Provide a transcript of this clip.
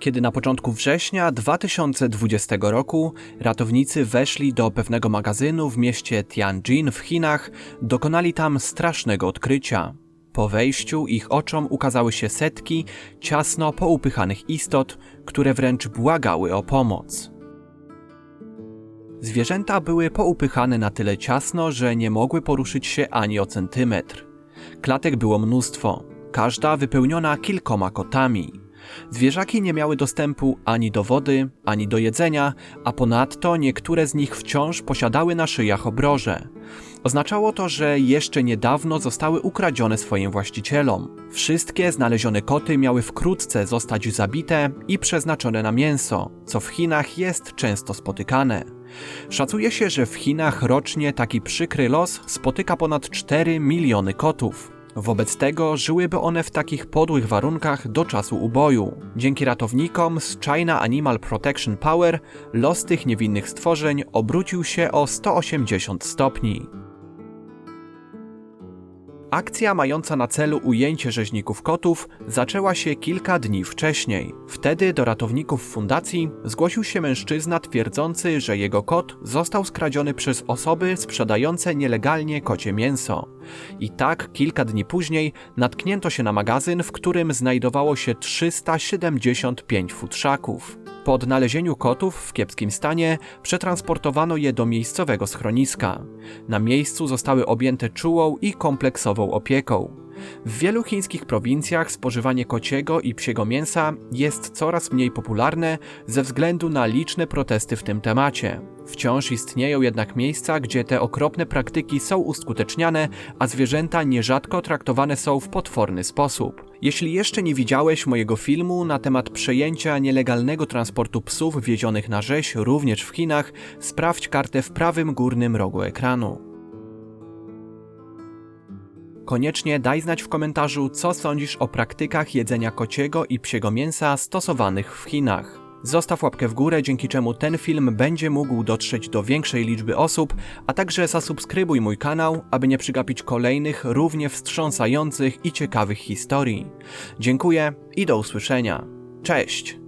Kiedy na początku września 2020 roku ratownicy weszli do pewnego magazynu w mieście Tianjin w Chinach, dokonali tam strasznego odkrycia. Po wejściu ich oczom ukazały się setki ciasno poupychanych istot, które wręcz błagały o pomoc. Zwierzęta były poupychane na tyle ciasno, że nie mogły poruszyć się ani o centymetr. Klatek było mnóstwo, każda wypełniona kilkoma kotami. Zwierzaki nie miały dostępu ani do wody, ani do jedzenia, a ponadto niektóre z nich wciąż posiadały na szyjach obroże. Oznaczało to, że jeszcze niedawno zostały ukradzione swoim właścicielom. Wszystkie znalezione koty miały wkrótce zostać zabite i przeznaczone na mięso, co w Chinach jest często spotykane. Szacuje się, że w Chinach rocznie taki przykry los spotyka ponad 4 miliony kotów. Wobec tego żyłyby one w takich podłych warunkach do czasu uboju. Dzięki ratownikom z China Animal Protection Power los tych niewinnych stworzeń obrócił się o 180 stopni. Akcja mająca na celu ujęcie rzeźników kotów zaczęła się kilka dni wcześniej. Wtedy do ratowników fundacji zgłosił się mężczyzna twierdzący, że jego kot został skradziony przez osoby sprzedające nielegalnie kocie mięso. I tak kilka dni później natknięto się na magazyn, w którym znajdowało się 375 futrzaków. Po odnalezieniu kotów w kiepskim stanie przetransportowano je do miejscowego schroniska. Na miejscu zostały objęte czułą i kompleksową opieką. W wielu chińskich prowincjach spożywanie kociego i psiego mięsa jest coraz mniej popularne ze względu na liczne protesty w tym temacie. Wciąż istnieją jednak miejsca, gdzie te okropne praktyki są uskuteczniane, a zwierzęta nierzadko traktowane są w potworny sposób. Jeśli jeszcze nie widziałeś mojego filmu na temat przejęcia nielegalnego transportu psów wiezionych na rzeź również w Chinach, sprawdź kartę w prawym górnym rogu ekranu. Koniecznie daj znać w komentarzu, co sądzisz o praktykach jedzenia kociego i psiego mięsa stosowanych w Chinach. Zostaw łapkę w górę, dzięki czemu ten film będzie mógł dotrzeć do większej liczby osób, a także zasubskrybuj mój kanał, aby nie przegapić kolejnych równie wstrząsających i ciekawych historii. Dziękuję i do usłyszenia. Cześć!